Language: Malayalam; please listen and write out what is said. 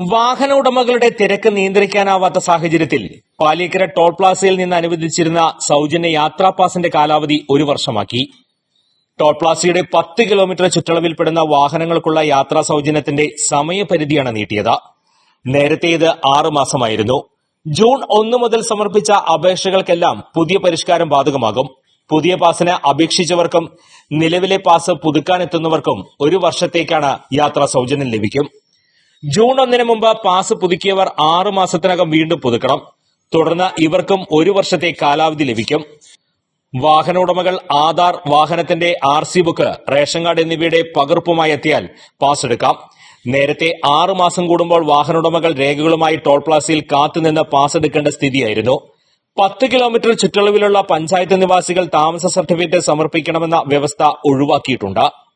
വാഹന ഉടമകളുടെ തിരക്ക് നിയന്ത്രിക്കാനാവാത്ത സാഹചര്യത്തിൽ പാലിക്കര ടോൾ പ്ലാസയിൽ നിന്ന് അനുവദിച്ചിരുന്ന സൗജന്യ യാത്രാ പാസിന്റെ കാലാവധി ഒരു വർഷമാക്കി. ടോൾ പ്ലാസയുടെ പത്ത് കിലോമീറ്റർ ചുറ്റളവിൽപ്പെടുന്ന വാഹനങ്ങൾക്കുള്ള യാത്രാ സൗജന്യത്തിന്റെ സമയപരിധിയാണ് നീട്ടിയത്. നേരത്തെ ഇത് ആറ് മാസമായിരുന്നു. ജൂൺ ഒന്ന് മുതൽ സമർപ്പിച്ച അപേക്ഷകൾക്കെല്ലാം പുതിയ പരിഷ്കാരം ബാധകമാകും. പുതിയ പാസിന് അപേക്ഷിച്ചവർക്കും നിലവിലെ പാസ് പുതുക്കാനെത്തുന്നവർക്കും ഒരു വർഷത്തേക്കാണ് യാത്രാ സൗജന്യം ലഭിക്കും. ജൂൺ ഒന്നിന് മുമ്പ് പാസ് പുതുക്കിയവർ ആറു മാസത്തിനകം വീണ്ടും പുതുക്കണം. തുടർന്ന് ഇവർക്കും ഒരു വർഷത്തെ കാലാവധി ലഭിക്കും. വാഹന ഉടമകൾ ആധാർ വാഹനത്തിന്റെ R C book ration card എന്നിവയുടെ പകർപ്പുമായി എത്തിയാൽ പാസ് എടുക്കാം. നേരത്തെ ആറു മാസം കൂടുമ്പോൾ വാഹന ഉടമകൾ രേഖകളുമായി ടോൾ പ്ലാസയിൽ കാത്തുനിന്ന് പാസ് എടുക്കേണ്ട സ്ഥിതിയായിരുന്നു. പത്ത് കിലോമീറ്റർ ചുറ്റളവിലുള്ള പഞ്ചായത്ത് നിവാസികൾ താമസ സർട്ടിഫിക്കറ്റ് സമർപ്പിക്കണമെന്ന വ്യവസ്ഥ ഒഴിവാക്കിയിട്ടുണ്ട്.